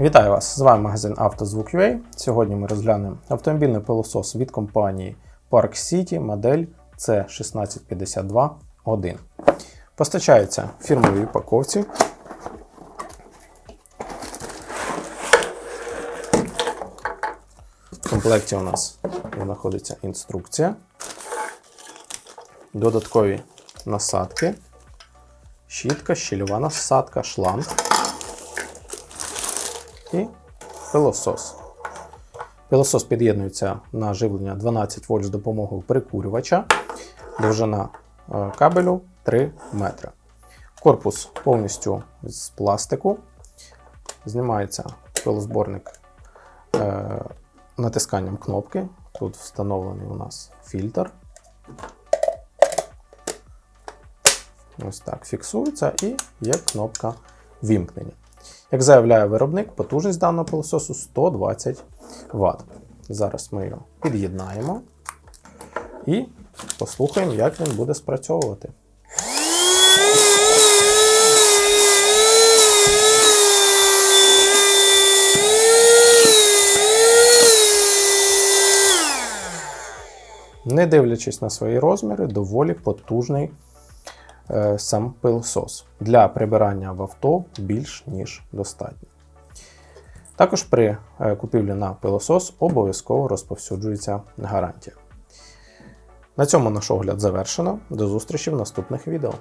Вітаю вас! З вами магазин «Автозвук.UA». Сьогодні ми розглянемо автомобільний пилосос від компанії Park City модель C1652-1. Постачається в фірмовій упаковці. В комплекті у нас знаходиться інструкція, додаткові насадки, щітка, щільова насадка, шланг і пилосос. Пилосос під'єднується на живлення 12 вольт з допомогою прикурювача. Довжина е, кабелю 3 метри. Корпус повністю з пластику. Знімається пилозборник е, натисканням кнопки. Тут встановлений у нас фільтр. Ось так фіксується і є кнопка вімкнення. Як заявляє виробник, потужність даного пилососу 120 Вт. Зараз ми його під'єднаємо і послухаємо, як він буде спрацьовувати. Не дивлячись на свої розміри, доволі потужний сам пилосос. Для прибирання в авто більш ніж достатньо. Також при е, купівлі на пилосос обов'язково розповсюджується гарантія. На цьому наш огляд завершено. До зустрічі в наступних відео.